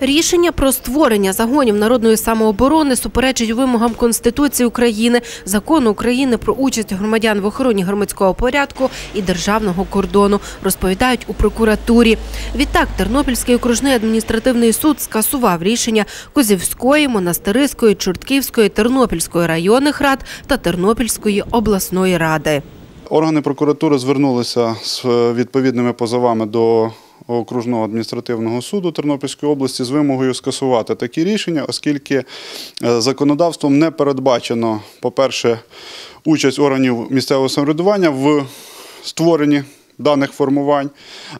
Рішення про створення загонів народної самооборони суперечить вимогам Конституції України, закону України про участь громадян в охороні громадського порядку і державного кордону, розповідають у прокуратурі. Відтак, Тернопільський окружний адміністративний суд скасував рішення Козівської, Монастириської, Чортківської, Тернопільської районних рад та Тернопільської обласної ради. Органи прокуратури звернулися з відповідними позовами до окружного адміністративного суду Тернопільської області з вимогою скасувати такі рішення, оскільки е, законодавством не передбачено, по-перше, участь органів місцевого самоврядування в створенні даних формувань,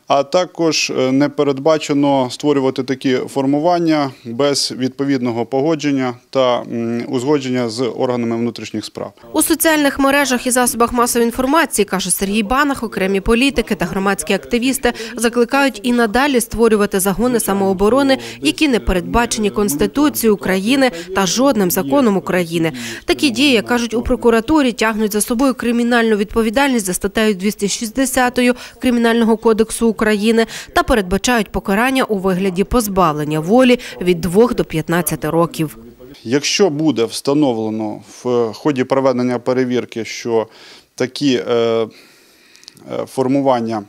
а також е, не передбачено створювати такі формування без відповідного погодження та узгодження з органами внутрішніх справ. У соціальних мережах і засобах масової інформації, каже Сергій Банах, окремі політики та громадські активісти закликають і надалі створювати загони самооборони, які не передбачені Конституцією України та жодним законом України. Такі дії, як кажуть у прокуратурі, тягнуть за собою кримінальну відповідальність за статтею 260 Кримінального кодексу України та передбачають покарання у вигляді позбавлення волі від 2 до 15 років. Якщо буде встановлено в ході проведення перевірки, що такі е, е, формування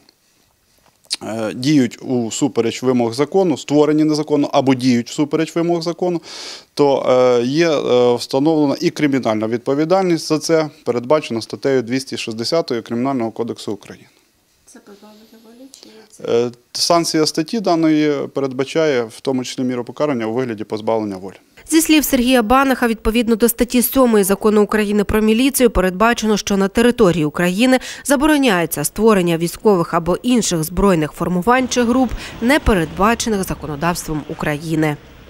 е, діють у супереч вимог закону, створені незаконно або діють всупереч вимог закону, то є встановлена і кримінальна відповідальність за це, передбачена статтею 260 Кримінального кодексу України. Це позбавлення волі чи Е, Санкція статті даної передбачає в тому числі міру покарання у вигляді позбавлення волі. Зі слів Сергія Банаха, відповідно до статті 7 закону України про міліцію, передбачено, що на території України забороняється створення військових або інших збройних формувань чи груп, не передбачених законодавством України.